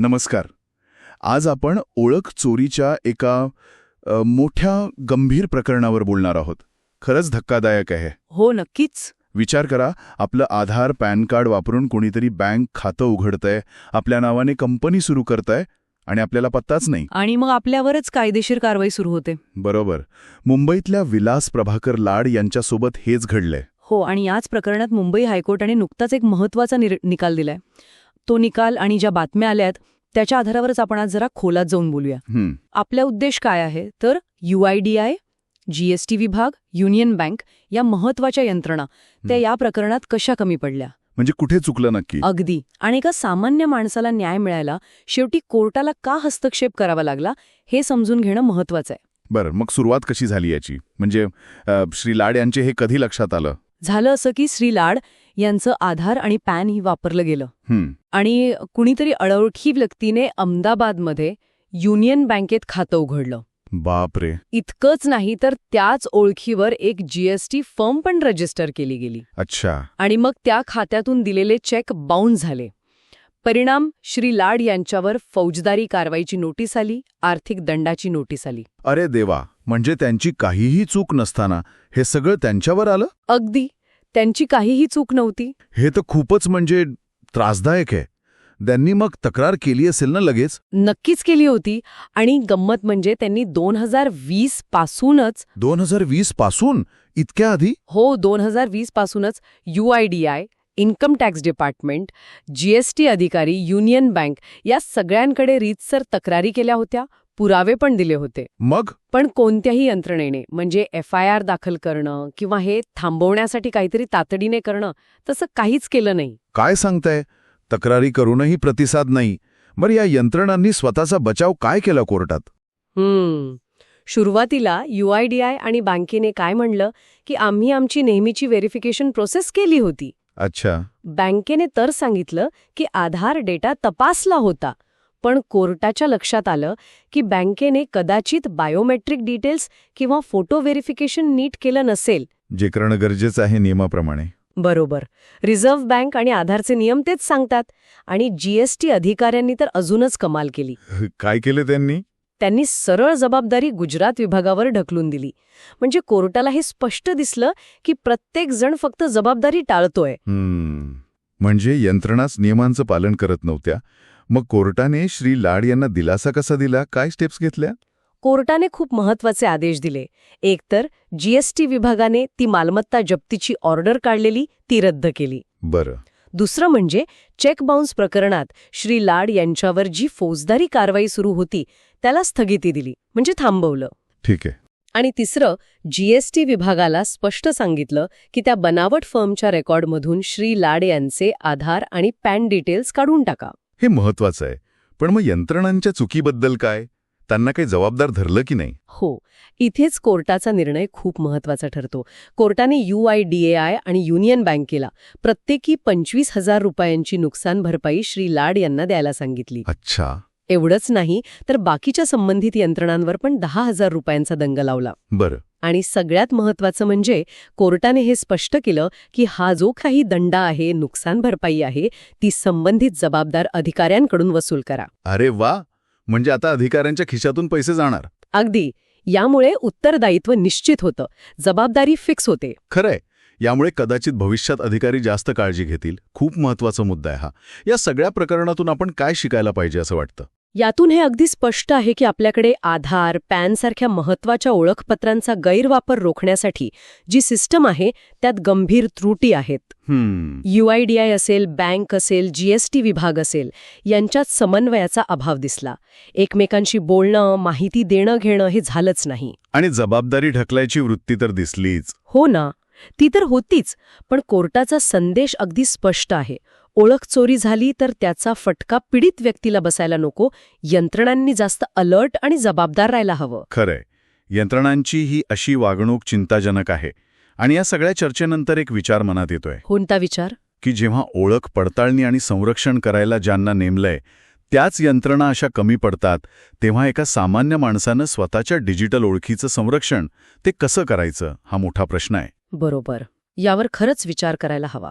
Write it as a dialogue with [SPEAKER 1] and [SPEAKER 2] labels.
[SPEAKER 1] नमस्कार. आज आपण ओळख चोरीच्या एका मोठ्या गंभीर प्रकरणावर बोलणार आहोत. खरंच धक्कादायक आहे.
[SPEAKER 2] हो नक्कीच.
[SPEAKER 1] विचार करा आपलं आधार पॅन कार्ड वापरून कोणीतरी बँक खातं उघडतंय आपल्या नावाने कंपनी सुरू करतंय आणि आपल्याला पत्ताच नाही.
[SPEAKER 2] आणि मग आपल्यावरच कायदेशीर कारवाई सुरू होते.
[SPEAKER 1] बरोबर. मुंबईतल्या विलास प्रभाकर लाड यांच्यासोबत हेच घडलंय.
[SPEAKER 2] हो आणि याच प्रकरणात मुंबई हायकोर्टाने नुकताच एक महत्त्वाचा निकाल दिलाय. तो निकाल आणि ज्या बातम्या आल्यात त्याच्या आधारावरच आपण आज जरा खोलात जाऊन बोलूया. आपला उद्देश काय आहे? तर यूआयडीआय जीएसटी विभाग युनियन बँक या महत्त्वाच्या यंत्रणा त्या या प्रकरणात कशा कमी पडल्या?
[SPEAKER 1] म्हणजे कुठे चुकलं नक्की?
[SPEAKER 2] अगदी. आणि एका सामान्य माणसाला न्याय मिळायला शेवटी कोर्टाला का हस्तक्षेप करावा लागला हे समजून घेणं महत्वाचं आहे.
[SPEAKER 1] बरं मग सुरुवात कशी झाली याची? म्हणजे श्री लाड यांचे हे कधी लक्षात आलं?
[SPEAKER 2] झालं असं की श्री लाड यांचं आधार आणि पॅन ही वापरलं गेलं. आणि कुणीतरी अळवळखी व्यक्तीने अहमदाबादमध्ये युनियन बँकेत खातं उघडलं.
[SPEAKER 1] बापरे.
[SPEAKER 2] इतकंच नाही तर त्याच ओळखीवर एक जीएसटी फर्म पण रजिस्टर केली गेली.
[SPEAKER 1] अच्छा.
[SPEAKER 2] आणि मग त्या खात्यातून दिलेले चेक बाउन्स झाले. परिणाम श्री लाड यांच्यावर फौजदारी कारवाईची नोटीस आली आर्थिक दंडाची नोटीस आली.
[SPEAKER 1] अरे देवा म्हणजे त्यांची काहीही चूक नसताना हे सगळं त्यांच्यावर आलं?
[SPEAKER 2] अगदी. त्यांची काहीही चूक नव्हती.
[SPEAKER 1] हे तर खूपच म्हणजे त्रासदायक आहे. त्यांनी मग तक्रार केली असेल ना लगेच?
[SPEAKER 2] नक्कीच केली होती आणि गंमत म्हणजे त्यांनी दोन हजार वीस पासूनच
[SPEAKER 1] दोन हजार वीसपासून? इतक्या आधी?
[SPEAKER 2] हो दोन हजार वीस पासूनच UIDAI income tax department GST अधिकारी युनियन बँक या सगळ्यांकडे रीतसर तक्रारी केल्या होत्या. पुरावे पण दिले होते.
[SPEAKER 1] मग?
[SPEAKER 2] पण कोणत्याही यंत्रणेने म्हणजे एफ आय आर दाखल करणं किंवा हे थांबवण्यासाठी काहीतरी तातडीने करणं तसं काहीच केलं नाही.
[SPEAKER 1] काय सांगताय? तक्रारी करूनही प्रतिसाद नाही. बरं या यंत्रणांनी स्वतःचा बचाव काय केला कोर्टात?
[SPEAKER 2] हम्म. सुरुवातीला यूआयडीआय आणि बँकेने काय म्हणलं की आम्ही आमची नेहमीची व्हेरिफिकेशन प्रोसेस केली होती.
[SPEAKER 1] अच्छा.
[SPEAKER 2] बँकेने तर सांगितलं की आधार डेटा तपासला होता. पण कोर्टाच्या लक्षात आलं की बँकेने कदाचित बायोमेट्रिक डिटेल्स किंवा फोटो व्हेरिफिकेशन नीट केलं नसेल.
[SPEAKER 1] जे करणं गरजेचं आहे नियमाप्रमाणे.
[SPEAKER 2] बरोबर. रिझर्व्ह बँक आणि आधारचे नियम तेच सांगतात. आणि जीएसटी अधिकाऱ्यांनी तर अजूनच कमाल केली.
[SPEAKER 1] काय केलं त्यांनी?
[SPEAKER 2] त्यांनी सरळ जबाबदारी गुजरात विभागावर ढकलून दिली. म्हणजे कोर्टाला हे स्पष्ट दिसलं की प्रत्येक जण फक्त जबाबदारी टाळतोय.
[SPEAKER 1] म्हणजे यंत्रणाच नियमांचं पालन करत नव्हत्या. मग कोर्टाने श्री लाड यांना दिलासा कसा दिला? काय स्टेप्स घेतल्या?
[SPEAKER 2] कोर्टाने खूप महत्त्वाचे आदेश दिले. एकतर जीएसटी विभागाने ती मालमत्ता जप्तीची ऑर्डर काढलेली ती रद्द केली.
[SPEAKER 1] बरं.
[SPEAKER 2] दुसरं म्हणजे चेक बाउन्स प्रकरणात श्री लाड यांच्यावर जी फौजदारी कारवाई सुरू होती त्याला स्थगिती दिली म्हणजे थांबवलं.
[SPEAKER 1] ठीक आहे.
[SPEAKER 2] आणि तिसरं जीएसटी विभागाला स्पष्ट सांगितलं की त्या बनावट फर्मच्या रेकॉर्डमधून श्री लाड यांचे आधार आणि पॅन डिटेल्स काढून टाका.
[SPEAKER 1] हे महत्वाचं आहे. पण मग यंत्रणांच्या चुकीबद्दल काय? त्यांना काही जबाबदार धरलं की नाही?
[SPEAKER 2] हो. इथेच कोर्टाचा निर्णय खूप महत्त्वाचा ठरतो. कोर्टाने यूआयडीएआय आणि युनियन बँकेला प्रत्येकी पंचवीस हजार रुपयांची नुकसान भरपाई श्री लाड यांना द्यायला सांगितली.
[SPEAKER 1] अच्छा.
[SPEAKER 2] एवढंच नाही तर बाकीच्या संबंधित यंत्रणांवर पण दहा हजार रुपयांचा दंग लावला.
[SPEAKER 1] बरं.
[SPEAKER 2] आणि सगळ्यात महत्वाचं म्हणजे कोर्टाने हे स्पष्ट केलं की हा जो काही दंड आहे नुकसान भरपाई आहे ती संबंधित जबाबदार अधिकाऱ्यांकडून वसूल करा.
[SPEAKER 1] अरे वा! म्हणजे आता अधिकाऱ्यांच्या खिशातून पैसे जाणार.
[SPEAKER 2] अगदी. यामुळे उत्तरदायित्व निश्चित होतं. जबाबदारी फिक्स होते.
[SPEAKER 1] खरंय. यामुळे कदाचित भविष्यात अधिकारी जास्त काळजी घेतील. खूप महत्त्वाचा मुद्दा आहे हा. या सगळ्या प्रकरणातून आपण काय शिकायला पाहिजे असं वाटतं?
[SPEAKER 2] यातून हे अगदी स्पष्ट आहे की आपल्याकडे आधार पॅन सारख्या महत्त्वाच्या ओळखपत्रांचा गैरवापर रोखण्यासाठी जी सिस्टम आहे त्यात गंभीर त्रुटी आहेत. यूआयडीआय असेल बँक असेल जीएसटी विभाग असेल यांच्यात समन्वयाचा अभाव दिसला. एकमेकांशी बोलणं माहिती देणं घेणं हे झालंच नाही.
[SPEAKER 1] आणि जबाबदारी ढकलायची वृत्ती तर दिसलीच.
[SPEAKER 2] हो ना ती तर होतीच पण कोर्टाचा संदेश अगदी स्पष्ट आहे. ओळख चोरी झाली तर त्याचा फटका पीडित व्यक्तीला बसायला नको. यंत्रणांनी जास्त अलर्ट आणि जबाबदार राहायला हवं.
[SPEAKER 1] खरंय. यंत्रणांची ही अशी वागणूक चिंताजनक आहे. आणि या सगळ्या चर्चेनंतर एक विचार मनात येतोय.
[SPEAKER 2] कोणता विचार?
[SPEAKER 1] की जेव्हा ओळख पडताळणी आणि संरक्षण करायला ज्यांना नेमलंय त्याच यंत्रणा अशा कमी पडतात तेव्हा एका सामान्य माणसानं स्वतःच्या डिजिटल ओळखीचं संरक्षण ते कसं करायचं हा मोठा प्रश्न आहे.
[SPEAKER 2] बरोबर. यावर खरंच विचार करायला हवा.